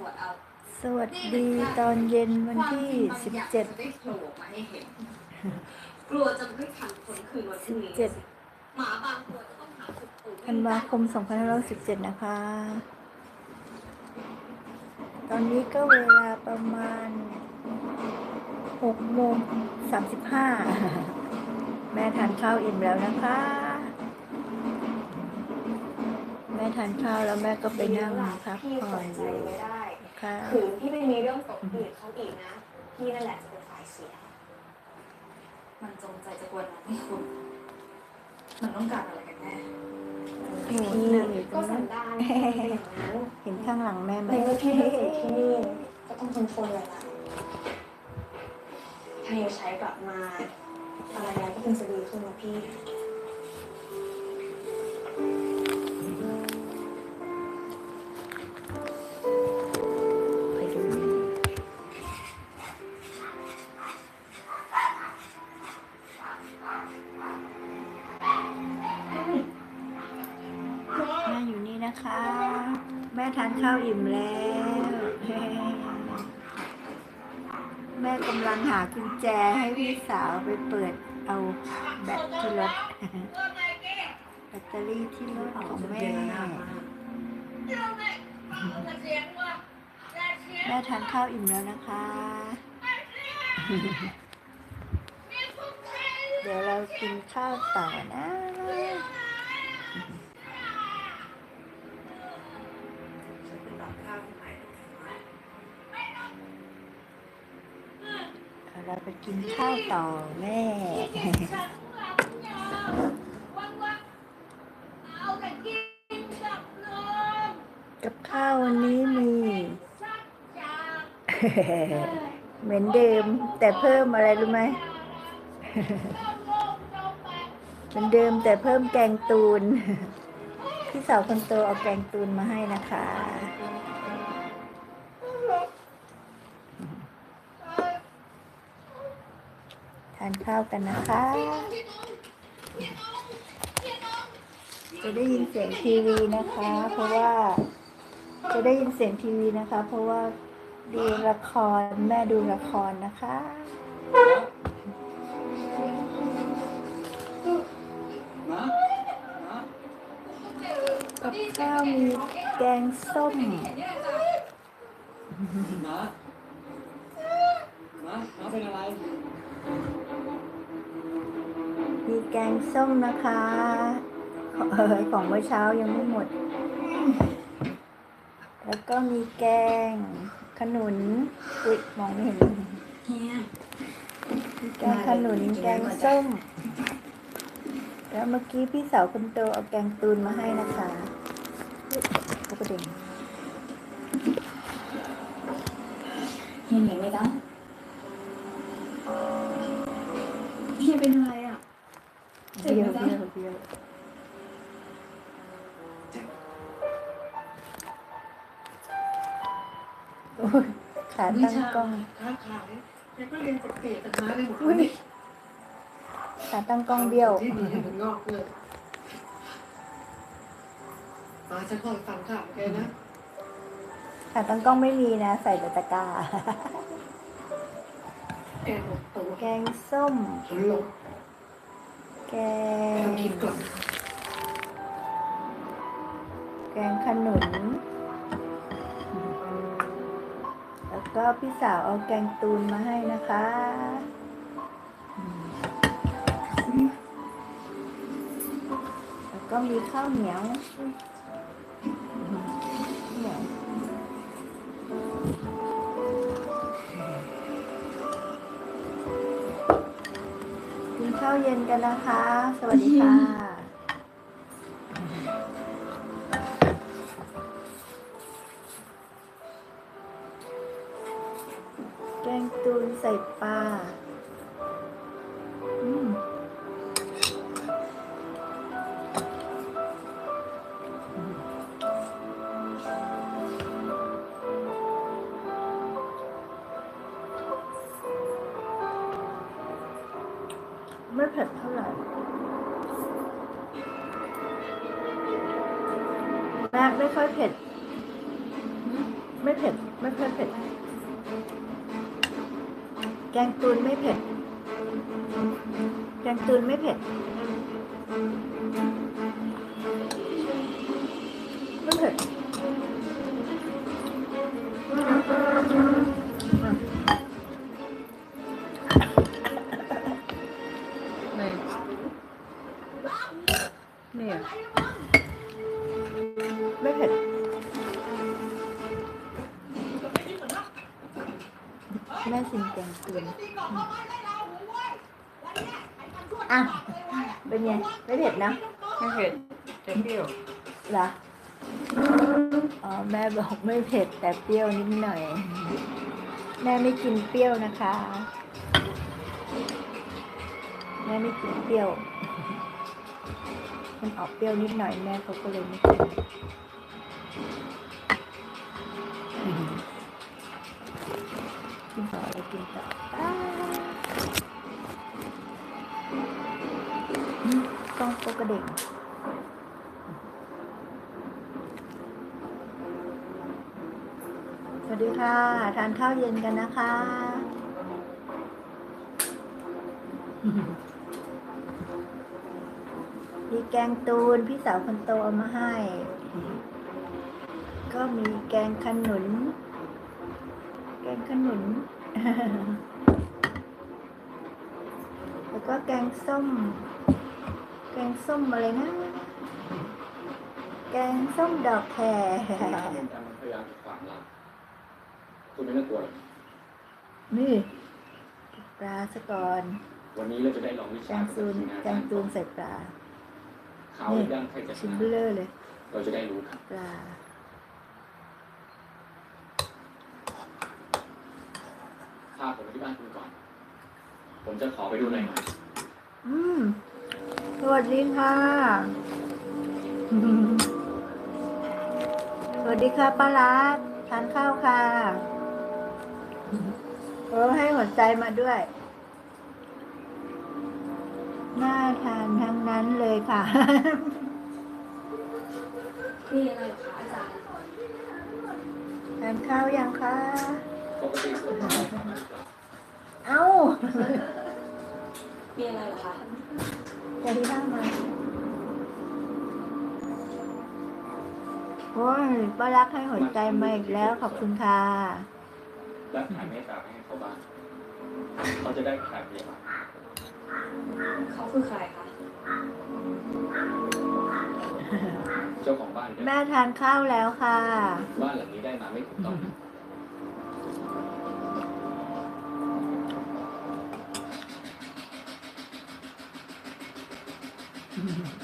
รวจเอาสวัสดีตอนเย็นวันที่ความจริงบางอย่าง17จะได้โผล่มาให้เห็นกลัวจะไม่ทันคนคืนวันพรุ่งนี้17หมาบางตัวจะต้องหาจุดตูธันวาคม2517นะคะ ตอนนี้ก็เวลาประมาณ6โมง35แม่ทานข้าวอิ่มแล้วนะคะ แม่ทานข้าวแล้วแม่ก็ไปนั่งพักพี่ผ่สอนนอใจยู่ ไม่ได้ค่ะคือพี่ไม่มีเรื่องตกอื่นเขาอีกนะพี่นั่นแหละจะเป็นฝ่ายเสีย มันจงใจจะกวนน้องให้คุณ มันต้องการอะไรกันแน่โอ้โหพี่นั่งอยู่ตรก็งสันั้นนดานพี่เป็นอย่างนั้นเห็นข้างหลังแม่ไหมในเมื่อพี่ไม่ได้อยู่ที่นี่ก็ต้องทนทนเลยล่ะถ้ายังใช้กลับมาอะไรแล้วก็เป็นจะดีขึ้นนะพี่ นะคะ แม่ทานข้าวอิ่มแล้ว แม่กำลังหากุญแจให้พี่สาวไปเปิดเอาแบตที่รถแบตเตอรี่ที่รถของแม่ แม่ทานข้าวอิ่มแล้วนะคะ เดี๋ยวเรากินข้าวต่อนะ เราไปกินข้าวต่อแม่กับข้าววันนี้มีเหมือนเดิม แต่เพิ่มอะไรรู้ไหมเหมือนเดิมแต่เพิ่มแกงตูน พี่สาวคนโตเอาแกงตูนมาให้นะคะ ทานข้าวกันนะคะ จะได้ยินเสียงทีวีนะคะ เพราะว่า จะได้ยินเสียงทีวีนะคะ เพราะว่าดูละครแม่ดูละครนะคะมามากับข้าวมีแกงส้มมามามาเป็นอะไร มี แกงส้มนะคะเออของเมื่อเช้ายังไม่หมด แล้วก็มีแกง ขนุน อุ๊ยมองไม่เห็นแกงขนุนแกงส้ม แล้วเมื่อกี้พี่สาวคนโตเอาแกงตูนมาให้นะคะอุ๊ยเขาประเด็นเฮียหนีไม่ได้เฮียเป็นอะไรอะ เบี้ยวเบี้ยวเบี้ยวโอ้ยขาตั้งกล้องค้าขายแกก็เรียนปกติแต่ค้าได้หมดอุ้ยขาตั้งกล้องเบี้ยวที่ดีให้มันงอกเลยมาจะคอยฟังข่าวแกนะขาตั้งกล้องไม่มีนะ ใส่แต่ตะกร้าแกหมดตัวแกงส้มทนลง แกงแกงขนุน แล้วก็พี่สาวเอาแกงตูนมาให้นะคะ แล้วก็มีข้าวเหนียวาวเย็นกันนะคะ สวัสดีค่ะ แกงตูนใส่ปลา เผ็ดเท่าไหร่ แม่ไม่ค่อยเผ็ด ไม่เผ็ด ไม่เผ็ดเผ็ด แกงตูนไม่เผ็ด แกงตูนไม่เผ็ดไม่เผ็ด แม่ชิมแกงตูนอะ เป็นไง ไม่เผ็ดนะ ไม่เผ็ดจะเปรี้ยวเหรออ๋อแม่บอกไม่เผ็ดแต่เปรี้ยวนิดหน่อย แม่ไม่กินเปรี้ยวนะคะ แม่ไม่กินเปรี้ยว มันออกเปรี้ยวนิดหน่อยแม่เขาก็เลยไม่กิน กินต่อแล้วกินต่ออ้าวอืมกล้องโปกระเด็งสวัสดีค่ะ ทานข้าวเย็นกันนะคะมีแกงตูนพี่สาวคนโตเอามาให้ ก็มีแกงขนุน แกงขนุน แล้วก็แกงส้ม แกงส้มอะไรนะ แกงส้มดอกแครคุณน้ำมันพยายามจะขวางเราคุณไม่ต้องกลัวหรอกนี่ปลาสะก่อนวันนี้เราจะได้ลองวิแกชางตูนแกงตูนใส่ปลาขาวหรือดำใครจะชชิ้นนะเบลอเลย เราจะได้รู้กันปลา พาผมไปที่บ้านคุณก่อน ผมจะขอไปดูหน่อยหน่อยอืม สวัสดีค่ะ สวัสดีค่ะป้ารักทานข้าวค่ะเออให้หัวใจมาด้วย น่าทานทั้งนั้นเลยค่ะมีอะไรเหรอคะอาจารย์ทานข้าวยังคะ ปกติคนทำอะไรมาหรือเปล่าเอ้ามีอะไรเหรอคะจะที่ข้าวมาโอ้ยป้ารักให้หัวใจมาอีกแล้วขอบคุณค่ะและขายเมตตาให้เขาบ้างเขาจะได้ขายพยาบาลเขาคือใครคะ เจ้าของบ้านเนี่ยแม่ทานข้าวแล้วค่ะ บ้านหลังนี้ได้มาไม่ถูกต้อง Mm-hmm.